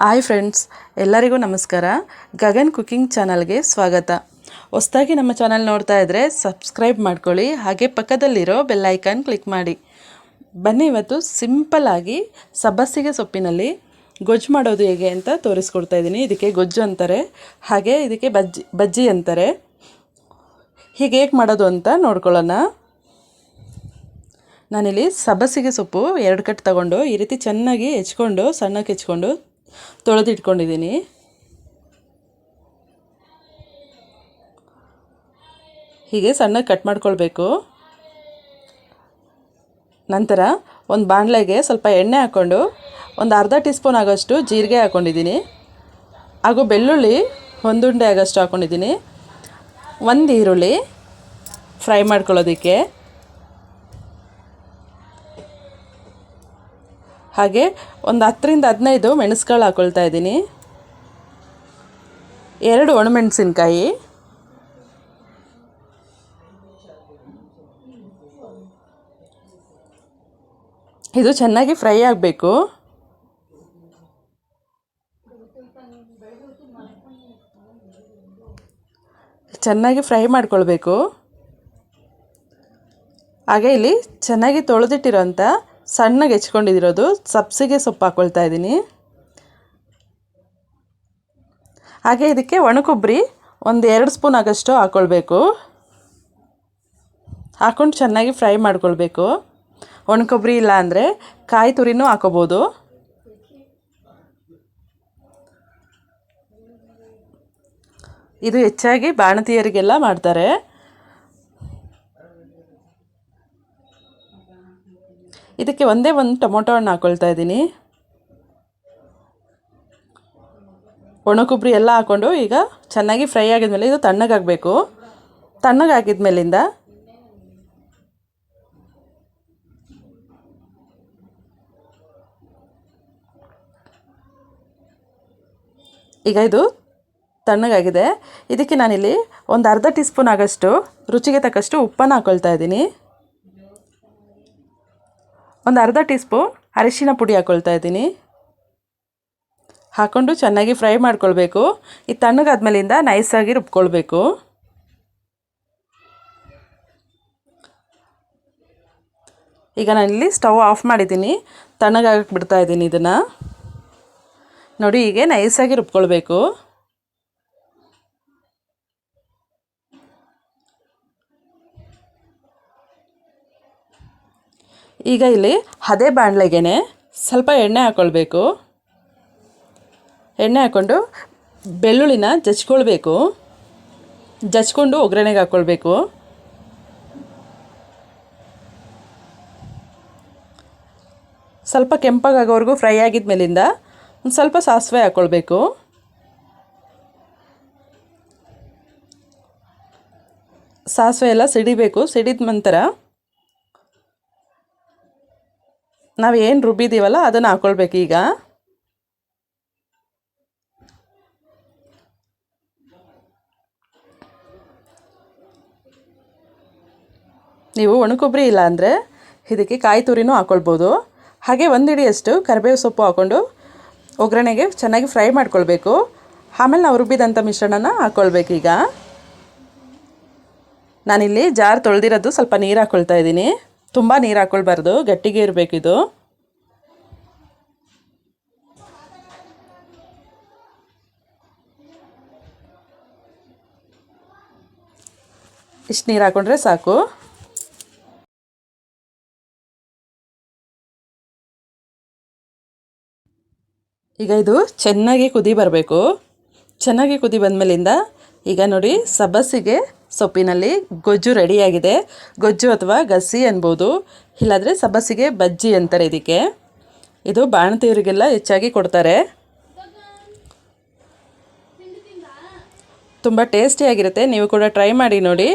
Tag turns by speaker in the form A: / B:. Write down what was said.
A: Hi friends ಎಲ್ಲರಿಗೂ ನಮಸ್ಕಾರ. Gagan cooking ಚಾನಲ್ಗೆ ಸ್ವಾಗತ. ಹೊಸ್ದಾಗಿ ನಮ್ಮ ಚಾನಲ್ ನೋಡ್ತಾ ಇದ್ದರೆ ಸಬ್ಸ್ಕ್ರೈಬ್ ಮಾಡ್ಕೊಳ್ಳಿ, ಹಾಗೆ ಪಕ್ಕದಲ್ಲಿರೋ ಬೆಲ್ ಐಕಾನ್ ಕ್ಲಿಕ್ ಮಾಡಿ. ಬನ್ನಿ ಇವತ್ತು ಸಿಂಪಲ್ಲಾಗಿ ಸಬ್ಬಸಿಗೆ ಸೊಪ್ಪಿನಲ್ಲಿ ಗೊಜ್ಜು ಮಾಡೋದು ಹೇಗೆ ಅಂತ ತೋರಿಸ್ಕೊಡ್ತಾ ಇದ್ದೀನಿ. ಇದಕ್ಕೆ ಗೊಜ್ಜು ಅಂತಾರೆ, ಹಾಗೆ ಇದಕ್ಕೆ ಬಜ್ಜಿ ಬಜ್ಜಿ ಅಂತಾರೆ. ಹೀಗೆ ಹೇಗೆ ಮಾಡೋದು ಅಂತ ನೋಡ್ಕೊಳ್ಳೋಣ. ನಾನಿಲ್ಲಿ ಸಬ್ಬಸಿಗೆ ಸೊಪ್ಪು ಎರಡು ಕಟ್ ತಗೊಂಡು ಈ ರೀತಿ ಚೆನ್ನಾಗಿ ಹೆಚ್ಕೊಂಡು, ಸಣ್ಣಕ್ಕೆ ಹೆಚ್ಕೊಂಡು ತೊಳೆದಿಟ್ಕೊಂಡಿದ್ದೀನಿ. ಹೀಗೆ ಸಣ್ಣ ಕಟ್ ಮಾಡ್ಕೊಳ್ಬೇಕು. ನಂತರ ಒಂದು ಬಾಣಲೆಗೆ ಸ್ವಲ್ಪ ಎಣ್ಣೆ ಹಾಕ್ಕೊಂಡು ಒಂದು ಅರ್ಧ ಟೀ ಸ್ಪೂನ್ ಆಗೋಷ್ಟು ಜೀರಿಗೆ ಹಾಕ್ಕೊಂಡಿದ್ದೀನಿ ಹಾಗೂ ಬೆಳ್ಳುಳ್ಳಿ ಒಂದುಂಡೆ ಆಗೋಷ್ಟು ಹಾಕ್ಕೊಂಡಿದ್ದೀನಿ ಒಂದು ಈರುಳ್ಳಿ ಫ್ರೈ ಮಾಡ್ಕೊಳ್ಳೋದಕ್ಕೆ. ಹಾಗೆ ಒಂದು ಹತ್ತರಿಂದ ಹದಿನೈದು ಮೆಣಸುಗಳು ಹಾಕ್ಕೊಳ್ತಾ ಇದ್ದೀನಿ. ಎರಡು ಒಣಮೆಣಸಿನ್ಕಾಯಿ. ಇದು ಚೆನ್ನಾಗಿ ಫ್ರೈ ಆಗಬೇಕು. ಚೆನ್ನಾಗಿ ಫ್ರೈ ಮಾಡ್ಕೊಳ್ಬೇಕು. ಹಾಗೆ ಇಲ್ಲಿ ಚೆನ್ನಾಗಿ ತೊಳೆದಿಟ್ಟಿರೋಂಥ ಸಣ್ಣಗೆ ಹೆಚ್ಕೊಂಡಿದ್ದಿರೋದು ಸಬ್ಸಿಗೆ ಸೊಪ್ಪು ಹಾಕ್ಕೊಳ್ತಾ ಇದ್ದೀನಿ. ಹಾಗೆ ಇದಕ್ಕೆ ಒಣಕೊಬ್ಬರಿ ಒಂದು ಎರಡು ಸ್ಪೂನ್ ಆಗೋಷ್ಟು ಹಾಕ್ಕೊಳ್ಬೇಕು ಹಾಕ್ಕೊಂಡು ಚೆನ್ನಾಗಿ ಫ್ರೈ ಮಾಡ್ಕೊಳ್ಬೇಕು. ಒಣಕೊಬ್ಬರಿ ಇಲ್ಲ ಅಂದರೆ ಕಾಯಿ ತುರಿನೂ ಹಾಕೋಬೋದು. ಇದು ಹೆಚ್ಚಾಗಿ ಬಾಣತಿಯರಿಗೆಲ್ಲ ಮಾಡ್ತಾರೆ. ಇದಕ್ಕೆ ಒಂದೇ ಒಂದು ಟೊಮೊಟೊ ಹಣ್ಣು ಹಾಕ್ಕೊಳ್ತಾ ಇದ್ದೀನಿ. ಒಣಕೊಬ್ಬರಿ ಎಲ್ಲ ಹಾಕ್ಕೊಂಡು ಈಗ ಚೆನ್ನಾಗಿ ಫ್ರೈ ಆಗಿದ್ಮೇಲೆ ಇದು ತಣ್ಣಗಾಗಬೇಕು ತಣ್ಣಗಾಗಿದ್ಮೇಲಿಂದ ಈಗ ಇದು ತಣ್ಣಗಾಗಿದೆ ಇದಕ್ಕೆ ನಾನಿಲ್ಲಿ ಒಂದು ಅರ್ಧ ಟೀ ಸ್ಪೂನ್ ಆಗೋಷ್ಟು ರುಚಿಗೆ ತಕ್ಕಷ್ಟು ಉಪ್ಪನ್ನು ಹಾಕ್ಕೊಳ್ತಾ ಇದ್ದೀನಿ. ಒಂದು ಅರ್ಧ ಟೀ ಅರಿಶಿನ ಪುಡಿ ಹಾಕ್ಕೊಳ್ತಾ ಇದ್ದೀನಿ. ಹಾಕ್ಕೊಂಡು ಚೆನ್ನಾಗಿ ಫ್ರೈ ಮಾಡ್ಕೊಳ್ಬೇಕು. ತಣ್ಣಗಾದ ತಣ್ಣಗಾದ್ಮೇಲಿಂದ ನೈಸಾಗಿ ರುಬ್ಕೊಳ್ಬೇಕು. ಈಗ ನಾನಿಲ್ಲಿ ಸ್ಟವ್ ಆಫ್ ಮಾಡಿದ್ದೀನಿ. ತಣ್ಣಗಾಗಕ್ಕೆ ಬಿಡ್ತಾ ಇದ್ದೀನಿ ಇದನ್ನು. ನೋಡಿ, ಹೀಗೆ ನೈಸಾಗಿ ರುಬ್ಕೊಳ್ಬೇಕು. ಈಗ ಇಲ್ಲಿ ಅದೇ ಬಾಣಲೆಗೆ ಸ್ವಲ್ಪ ಎಣ್ಣೆ ಹಾಕ್ಕೊಳ್ಬೇಕು ಎಣ್ಣೆ ಹಾಕ್ಕೊಂಡು ಬೆಳ್ಳುಳ್ಳಿನ ಜಚ್ಕೊಳ್ಬೇಕು ಜಚ್ಕೊಂಡು ಒಗ್ಗರಣೆಗೆ ಹಾಕ್ಕೊಳ್ಬೇಕು ಸ್ವಲ್ಪ ಕೆಂಪಾಗೋವರೆಗೂ ಫ್ರೈ ಆಗಿದ ಮೇಲಿಂದ ಒಂದು ಸ್ವಲ್ಪ ಸಾಸಿವೆ ಹಾಕ್ಕೊಳ್ಬೇಕು ಸಾಸಿವೆ ಎಲ್ಲ ಸಿಡಿಬೇಕು. ಸಿಡಿದ ನಂತರ ನಾವು ಏನು ರುಬ್ಬಿದ್ದೀವಲ್ಲ ಅದನ್ನು ಹಾಕ್ಕೊಳ್ಬೇಕು ಈಗ. ನೀವು ಒಣಕೊಬ್ಬರಿ ಇಲ್ಲ ಅಂದರೆ ಇದಕ್ಕೆ ಕಾಯಿ ತುರಿನೂ ಹಾಕ್ಕೊಳ್ಬೋದು ಹಾಗೆ ಒಂದು ಹಿಡಿಯಷ್ಟು ಕರಿಬೇವು ಸೊಪ್ಪು ಹಾಕ್ಕೊಂಡು ಒಗ್ಗರಣೆಗೆ ಚೆನ್ನಾಗಿ ಫ್ರೈ ಮಾಡ್ಕೊಳ್ಬೇಕು. ಆಮೇಲೆ ನಾವು ರುಬ್ಬಿದಂಥ ಮಿಶ್ರಣನ ಈಗ. ನಾನಿಲ್ಲಿ ಜಾರ್ ತೊಳೆದಿರೋದು ಸ್ವಲ್ಪ ನೀರು ಹಾಕ್ಕೊಳ್ತಾ ಇದ್ದೀನಿ. ತುಂಬ ನೀರು ಹಾಕ್ಕೊಳ್ಬಾರ್ದು ಗಟ್ಟಿಗೆ ಇರಬೇಕಿದು ಇಷ್ಟು ನೀರು ಹಾಕ್ಕೊಂಡ್ರೆ ಸಾಕು. ಈಗ ಇದು ಚೆನ್ನಾಗಿ ಕುದಿ ಬರಬೇಕು. ಚೆನ್ನಾಗಿ ಕುದಿ ಬಂದಮೇಲಿಂದ ಈಗ ನೋಡಿ ಸಬ್ಬಸಿಗೆ ಸೊಪ್ಪಿನಲ್ಲಿ ಗೊಜ್ಜು ರೆಡಿಯಾಗಿದೆ. ಗೊಜ್ಜು ಅಥವಾ ಗಸಿ ಅನ್ಬೋದು. ಇಲ್ಲಾದರೆ ಸಬ್ಬಸಿಗೆ ಬಜ್ಜಿ ಅಂತಾರೆ ಇದಕ್ಕೆ. ಇದು ಬಾಣತಿಯವರಿಗೆಲ್ಲ ಹೆಚ್ಚಾಗಿ ಕೊಡ್ತಾರೆ. ತುಂಬ ಟೇಸ್ಟಿಯಾಗಿರುತ್ತೆ ನೀವು ಕೂಡ ಟ್ರೈ ಮಾಡಿ ನೋಡಿ.